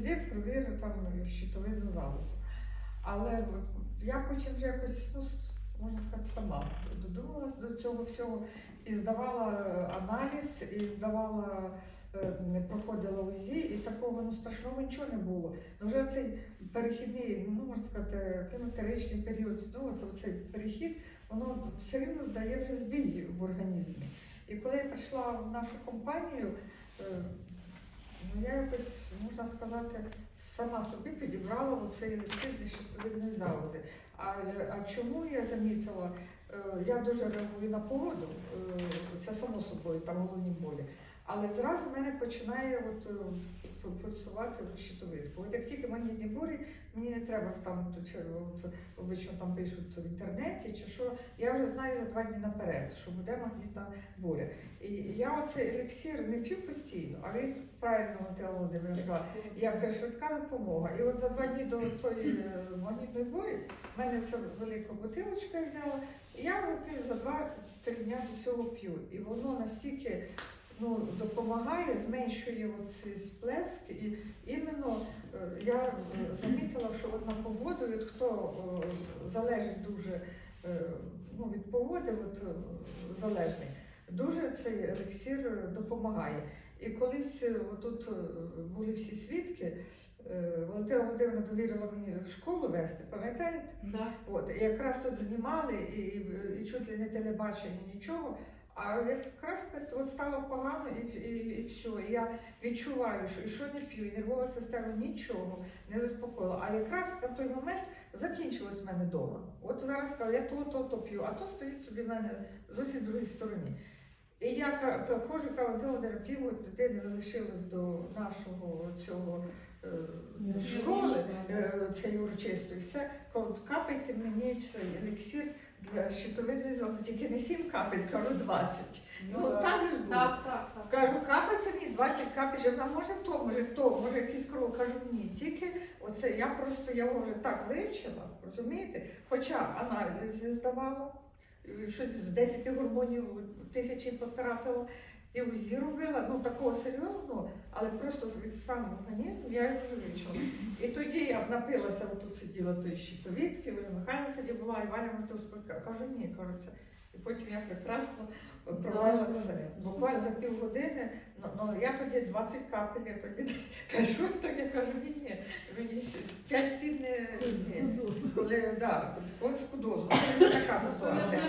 Де провірю там щитовидну залозу. Але я потім вже якось, ну, можна сказати, сама додумалась до цього всього і здавала е, аналіз, і здавала, не проходила УЗІ, і такого ну, страшного нічого не було. Ну, вже цей перехідний, ну можна сказати, клімактеричний період, ну цей перехід, воно все рівно дає вже збій в організмі. І коли я прийшла в нашу компанію, е, ну я якось, можна сказати, сама собі підібрала оцей для щитовидної залози. А, а чому я замітила? Е, Я дуже реагую на погоду, е, це само собою, там головні болі. Але зразу в мене починає от, е, пульсувати щитовидку. От як тільки магнітні бурі, мені не треба там, то, чи, от, обично там пишуть в інтернеті чи що, я вже знаю за два дні наперед, що буде магнітна буря. І я оцей еліксир не п'ю постійно, а він правильно сказала, як швидка допомога. І от за два дні до тої е, магнітної бурі в мене ця велика бутилочка взяла, і я за за два-три дня до цього п'ю. І воно настільки ну, допомагає, зменшує цей сплеск. І іменно е, я е, замітила, що от на погоду, от хто е, залежить дуже ну, від погоди, от, залежний, дуже цей елексір допомагає. І колись тут були всі свідки, Валентина Володимирівна довірила мені школу вести, пам'ятаєте? Да. От, і якраз тут знімали, і, і, і чуть ли не телебачення, нічого. А якраз от стало погано і, і, і все. І я відчуваю, що і що не п'ю, і нервова система нічого не заспокоїла. А якраз на той момент закінчилось в мене вдома. От зараз кажу, я то, то, то п'ю, а то стоїть собі в мене зовсім другій стороні. І я приходжу, кажу, Володимир, пів дитини залишилось до нашого цього е, школи е, цієї урочистої. Все, кажу, капайте мені цей еліксир для щитовидної візок тільки не 7 капель, кажу 20. Ну так же було. Так, так, так. Кажу, капайте мені 20 капель, вона може то, може то, може якийсь кров. Кажу, ні, тільки оце я просто його вже так вивчила, розумієте? Хоча аналізи здавала, щось з 10 гормонів тисячі потратила. І УЗІ робила, ну такого серйозного, але просто від сам організм я його вже вивчила. І тоді я напилася, отут сиділа тої щитовідки, Оля Михайлівна тоді була, і Валя Матовська. Кажу, ні, кажу, це. І потім я прекрасно провела це. Буквально за півгодини, ну, ну я тоді 20 капель, я тоді десь кажу, так я кажу, ні, ні, мені 5-7 не ні. Коли, да, дозу. Така ситуація.